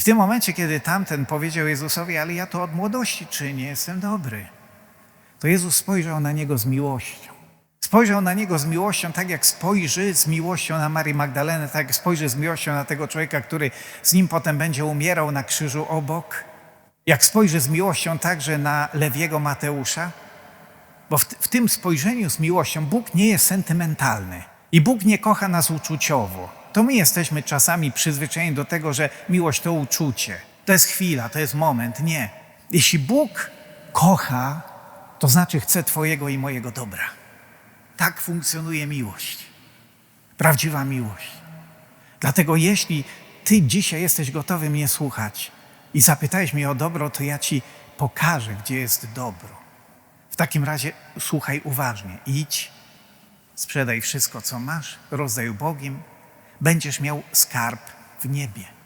I w tym momencie, kiedy tamten powiedział Jezusowi, ale ja to od młodości czynię, jestem dobry, to Jezus spojrzał na niego z miłością. Spojrzał na niego z miłością, tak jak spojrzy z miłością na Marię Magdalenę, tak jak spojrzy z miłością na tego człowieka, który z nim potem będzie umierał na krzyżu obok. Jak spojrzy z miłością także na Lewiego Mateusza. Bo w, w tym spojrzeniu z miłością Bóg nie jest sentymentalny i Bóg nie kocha nas uczuciowo. To my jesteśmy czasami przyzwyczajeni do tego, że miłość to uczucie. To jest chwila, to jest moment. Nie. Jeśli Bóg kocha, to znaczy chce Twojego i mojego dobra. Tak funkcjonuje miłość. Prawdziwa miłość. Dlatego jeśli Ty dzisiaj jesteś gotowy mnie słuchać i zapytałeś mnie o dobro, to ja Ci pokażę, gdzie jest dobro. W takim razie słuchaj uważnie. Idź, sprzedaj wszystko, co masz, rozdaj ubogim, będziesz miał skarb w niebie.